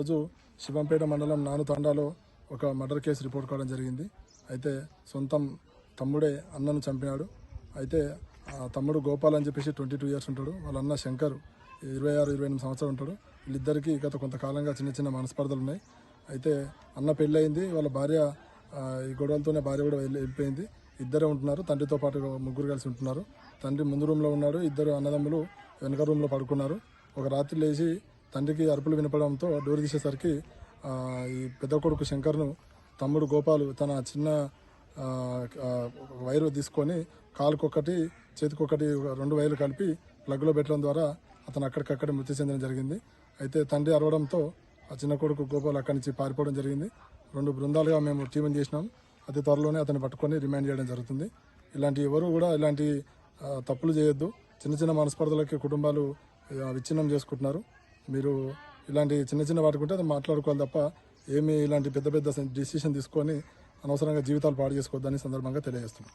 ఈరోజు శివంపేట మండలం నాను తండాలో ఒక మర్డర్ కేసు రిపోర్ట్ కావడం జరిగింది. అయితే సొంతం తమ్ముడే అన్నను చంపినాడు. అయితే ఆ తమ్ముడు గోపాల్ అని చెప్పేసి ట్వంటీ టూ ఇయర్స్ ఉంటాడు. వాళ్ళ అన్న శంకర్ ఇరవై ఆరు ఇరవై ఎనిమిది సంవత్సరాలు ఉంటాడు. వీళ్ళిద్దరికీ గత కొంతకాలంగా చిన్న చిన్న మనస్పర్ధలు ఉన్నాయి. అయితే అన్న పెళ్ళయింది. వాళ్ళ భార్య ఈ గొడవలతోనే భార్య కూడా వెళ్ళి వెళ్ళిపోయింది. ఇద్దరే ఉంటున్నారు. తండ్రితో పాటు ముగ్గురు కలిసి ఉంటున్నారు. తండ్రి ముందు రూమ్లో ఉన్నాడు. ఇద్దరు అన్నదమ్ములు వెనక రూమ్లో పడుకున్నారు. ఒక రాత్రి లేచి తండ్రికి అరుపులు వినపడంతో డోర్ తీసేసరికి ఈ పెద్ద కొడుకు శంకర్ను తమ్ముడు గోపాలు తన చిన్న వైరు తీసుకొని కాలుకొకటి చేతికొకటి రెండు వైర్లు కలిపి ప్లగ్లో పెట్టడం ద్వారా అతను అక్కడికక్కడే మృతి చెందడం జరిగింది. అయితే తండ్రి అరవడంతో ఆ చిన్న కొడుకు గోపాల్ అక్కడి నుంచి పారిపోవడం జరిగింది. రెండు బృందాలుగా మేము టీమని చేసినాం అతి త్వరలోనే అతను పట్టుకొని రిమాండ్ చేయడం జరుగుతుంది. ఇలాంటి ఎవరు కూడా ఇలాంటి తప్పులు చేయొద్దు. చిన్న చిన్న మనస్పర్ధలకి కుటుంబాలు విచ్ఛిన్నం చేసుకుంటున్నారు. మీరు ఇలాంటి చిన్న చిన్న వాటికి ఉంటే అది మాట్లాడుకోవాలి తప్ప ఏమి ఇలాంటి పెద్ద పెద్ద డిసిషన్ తీసుకొని అనవసరంగా జీవితాలు పాడు చేసుకోవద్దని సందర్భంగా తెలియజేస్తున్నాం.